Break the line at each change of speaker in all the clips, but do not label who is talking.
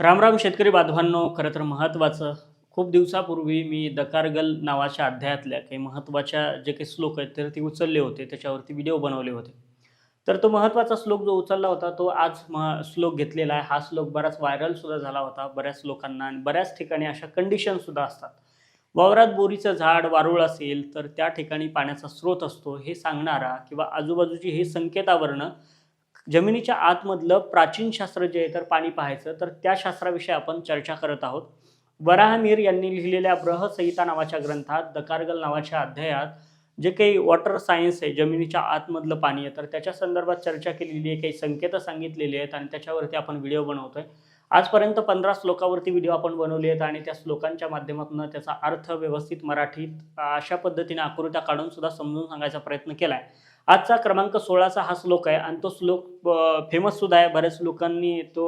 रामराम शेतकरी बांधवांनो खरं तर महत्त्वाचं. खूप दिवसापूर्वी मी दकारगल नावाच्या अध्यायातल्या काही महत्त्वाच्या जे काही श्लोक आहेत तर ते उचलले होते. त्याच्यावरती व्हिडिओ बनवले होते. तर तो महत्त्वाचा श्लोक जो उचलला होता तो आज म श्लोक घेतलेला आहे. हा श्लोक बराच व्हायरलसुद्धा झाला होता बऱ्याच लोकांना आणि बऱ्याच ठिकाणी अशा कंडिशनसुद्धा असतात. वावरात बोरीचं झाड वारुळ असेल तर त्या ठिकाणी पाण्याचा स्रोत असतो. हे सांगणारा किंवा आजूबाजूची हे संकेतावरणं जमिनीच्या आतमधलं प्राचीन शास्त्र जे आहे तर पाणी पाहायचं तर त्या शास्त्राविषयी आपण चर्चा करत आहोत. वराहमीर यांनी लिहिलेल्या ब्रहसंहिता नावाच्या ग्रंथात दकारगल नावाच्या अध्यायात जे काही वॉटर सायन्स आहे जमिनीच्या आतमधलं पाणी आहे तर त्याच्या संदर्भात चर्चा केलेली आहे काही संकेतं सांगितलेली आहेत आणि त्याच्यावरती आपण व्हिडिओ बनवतोय. आजपर्यंत पंधरा श्लोकावरती व्हिडिओ आपण बनवले आहेत आणि त्या श्लोकांच्या माध्यमातून त्याचा अर्थ व्यवस्थित मराठीत अशा पद्धतीने आकृत्या काढून सुद्धा समजून सांगायचा प्रयत्न केला आहे आजचा क्रमांक सोळाचा हा श्लोक आहे. आणि तो श्लोक फेमस सुद्धा आहे. बऱ्याच लोकांनी तो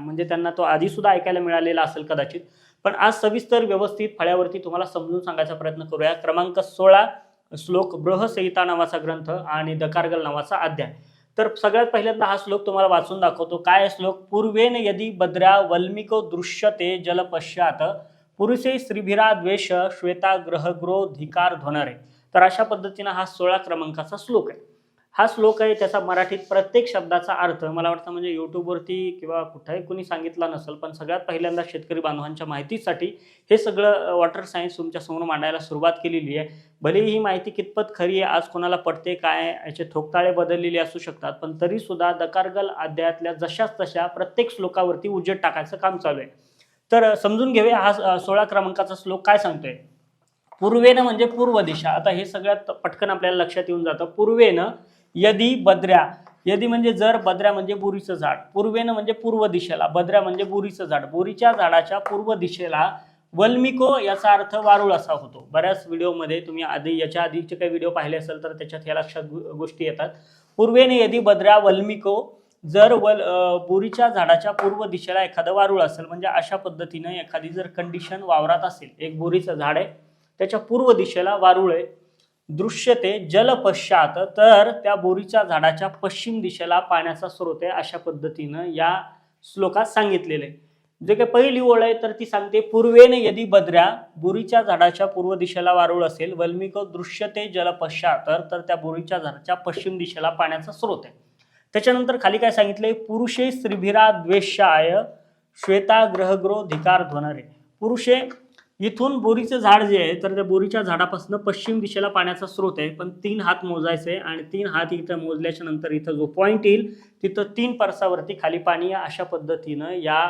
म्हणजे त्यांना तो आधी सुद्धा ऐकायला मिळालेला असेल कदाचित. पण आज सविस्तर व्यवस्थित फळ्यावरती तुम्हाला समजून सांगायचा प्रयत्न करूया. क्रमांक सोळा श्लोक बृहसंहिता नावाचा ग्रंथ आणि दकारगल नावाचा अध्याय. तर सगळ्यात पहिल्यांदा हा श्लोक तुम्हाला वाचून दाखवतो. काय श्लोक? पूर्वेन यदि बद्र्या वल्मिको दृश्यते जलपश्चात पुरुषे श्रीभिरा द्वेष श्वेता ग्रहग्रोधिकार धोणारे तर अशा पद्धतीनं हा सोळा क्रमांकाचा श्लोक आहे. हा श्लोक आहे त्याचा मराठीत प्रत्येक शब्दाचा अर्थ मला वाटतं म्हणजे यूट्यूबवरती किंवा कुठेही कुणी सांगितला नसेल पण सगळ्यात पहिल्यांदा शेतकरी बांधवांच्या माहितीसाठी हे सगळं वॉटर सायन्स तुमच्यासमोर मांडायला सुरुवात केलेली आहे. भले ही माहिती कितपत खरी आहे आज कोणाला पडते काय याचे ठोकताळे बदललेले असू शकतात पण तरी सुद्धा दकारगल अध्यायातल्या जशाच तशा प्रत्येक श्लोकावरती उजेड टाकायचं काम चालू आहे. तर समजून घेऊया हा सोळा क्रमांकाचा श्लोक काय सांगतोय. पूर्वेनं म्हणजे पूर्व दिशा. आता हे सगळ्यात पटकन आपल्याला लक्षात येऊन जातं. पूर्वेनं यदी बद्र्या. यदी म्हणजे जर बद्र्या म्हणजे बोरीचं झाड. पूर्वेनं म्हणजे पूर्व दिशेला. बद्र्या म्हणजे बोरीचं झाड. बोरीच्या झाडाच्या पूर्व दिशेला वल्मिको याचा अर्थ वारुळ असा होतो. बऱ्याच व्हिडिओमध्ये तुम्ही आधी याच्या आधीचे काही व्हिडिओ पाहिले असेल तर त्याच्यात ह्या लक्षात गोष्टी येतात. पूर्वेने यदी बद्र्या वल्मिको जर वल बुरीच्या बोरीच्या झाडाच्या पूर्व दिशेला एखादं वारुळ असेल म्हणजे अशा पद्धतीनं एखादी जर कंडिशन वावरात असेल एक बोरीचं झाड आहे त्याच्या पूर्व दिशेला वारुळे. आहे दृश्यते जलपश्चात तर त्या बोरीच्या झाडाच्या पश्चिम दिशेला पाण्याचा स्रोत आहे अशा पद्धतीनं या श्लोकात सांगितलेलं आहे. जे काही पहिली ओळ आहे तर ती सांगते पूर्वेने यदी बद्र्या बोरीच्या झाडाच्या पूर्व दिशेला वारुळ असेल वल्मिक दृश्यते जलपश्चात तर त्या बोरीच्या झाडाच्या पश्चिम दिशेला पाण्याचा स्रोत आहे. त्याच्यानंतर खाली काय सांगितले पुरुषे श्रीभिरा द्वेषाय श्वेता ग्रहग्रो धिकार ध्वनरे. पुरुषे इथून बोरीचं झाड जे आहे तर त्या बोरीच्या झाडापासून पश्चिम दिशेला पाण्याचा स्रोत आहे. पण तीन हात मोजायचं आहे आणि तीन हात इथं मोजल्याच्या नंतर इथं जो पॉईंट येईल तिथं तीन परसावरती खाली पाणी अशा पद्धतीनं या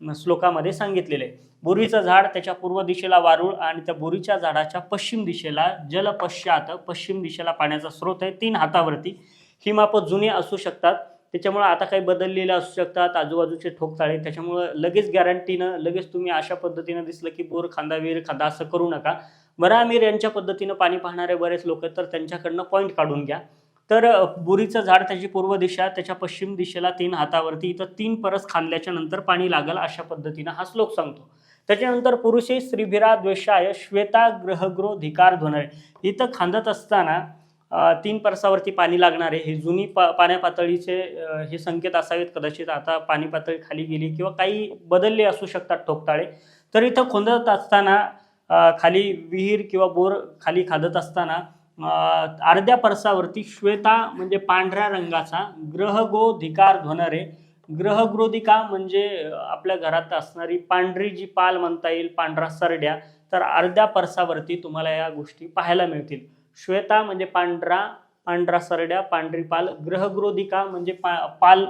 श्लोकामध्ये सांगितलेलं आहे. बोरीचं झाड त्याच्या पूर्व दिशेला वारुळ आणि त्या बोरीच्या झाडाच्या पश्चिम दिशेला जलपश्चात पश्चिम दिशेला पाण्याचा स्रोत आहे. तीन हातावरती. ही मापं जुनी असू शकतात. त्याच्यामुळं आता काही बदललेलं असू शकतात आजूबाजूचे ठोकताळे त्याच्यामुळं लगेच गॅरंटीनं लगेच तुम्ही अशा पद्धतीनं दिसलं की बोर खांदा विहीर खांदा असं करू नका. बरामीर यांच्या पद्धतीनं पाणी पाहणारे बरेच लोक तर त्यांच्याकडनं पॉईंट काढून घ्या. तर बुरीचं बोरीचं झाड त्याची पूर्व दिशा त्याच्या पश्चिम दिशेला तीन हातावरती इथं तीन परस खांदल्याच्या नंतर पाणी लागल अशा पद्धतीनं हा श्लोक सांगतो. त्याच्यानंतर पुरुषे श्रीभिरा द्वेषाय श्वेता ग्रहग्रो धिकार ध्वनरे. इथं खांदत असताना तीन परसावरती पाणी लागणारे हे जुनी पा पाण्या पातळीचे हे संकेत असावेत. कदाचित आता पाणी पातळी खाली गेली किंवा काही बदलले असू शकतात ठोकताळे. तर इथं खोदत असताना खाली विहीर किंवा बोर खाली खादत असताना अर्ध्या परसावरती श्वेता म्हणजे पांढऱ्या रंगाचा ग्रहगो धिकार ध्वनरे ग्रहगृधिका म्हणजे आपल्या घरात असणारी पांढरी जी पाल म्हणता येईल पांढरा सरड्या तर अर्ध्या परसावरती तुम्हाला या गोष्टी पाहायला मिळतील. श्वेता म्हणजे पांढरा पांढरा सरड्या पांढरी पाल ग्रहगृधिका म्हणजे पा पाल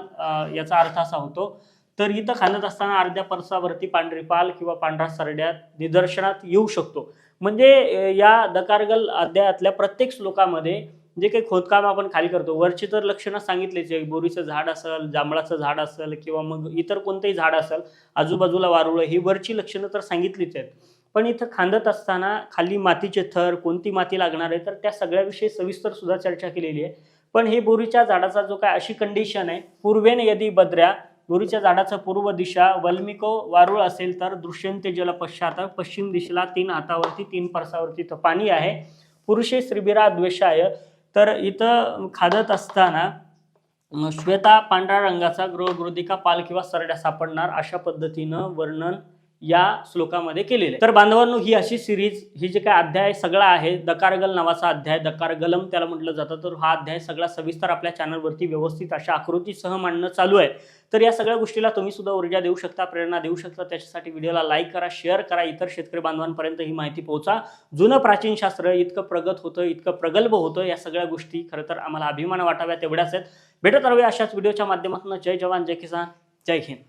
याचा अर्थ असा होतो. तर इथं खाणत असताना अर्ध्या परसावरती पांढरी पाल किंवा पांढरा सरड्या निदर्शनात येऊ शकतो. म्हणजे या दकारगल अध्यायातल्या प्रत्येक श्लोकामध्ये जे काही खोदकाम आपण खाली करतो वरची तर लक्षणं सांगितलीच आहे. बोरीचं झाड असेल जांभळाचं झाड असेल किंवा मग इतर कोणतंही झाड असेल आजूबाजूला वारुळं ही वरची लक्षणं तर सांगितलीच आहेत. पण इथं खांदत असताना खाली मातीचे थर कोणती माती लागणार आहे तर त्या सगळ्याविषयी सविस्तर सुद्धा चर्चा केलेली आहे. पण हे बोरीच्या झाडाचा जो काय अशी कंडिशन आहे पूर्वेन यदी बद्र्या बोरीच्या झाडाचं पूर्व दिशा वल्मिको वारुळ असेल तर दृश्यंते जल पश्चात पश्चिम दिशेला तीन हातावरती तीन परसावरती इथं पाणी आहे. पुरुषे श्रीबिरा द्वेषाय तर इथं खादत असताना श्वेता पांढऱ्या रंगाचा गृहगृदिका पाल किंवा सरड्या सापडणार अशा पद्धतीनं वर्णन या श्लोकामध्ये केलेले तर बांधवांनो ही अशी सिरीज ही जे काय अध्याय सगळा आहे दकारगल नावाचा अध्याय दकारगलम त्याला म्हटलं जातं तर हा अध्याय सगळा सविस्तर आपल्या चॅनलवरती व्यवस्थित अशा आकृतीसह मांडणं चालू आहे. तर या सगळ्या गोष्टीला तुम्ही सुद्धा ऊर्जा देऊ शकता प्रेरणा देऊ शकता. त्याच्यासाठी व्हिडिओला लाईक करा शेअर करा इतर शेतकरी बांधवांपर्यंत ही माहिती पोहोचा. जुनं प्राचीन शास्त्र इतकं प्रगत होतं इतकं प्रगल्भ होतं या सगळ्या गोष्टी खरं तर आम्हाला अभिमान वाटाव्या तेवढ्याच आहेत. भेटत राहूया अशाच व्हिडिओच्या माध्यमातून. जय जवान जय किसान जय हिंद.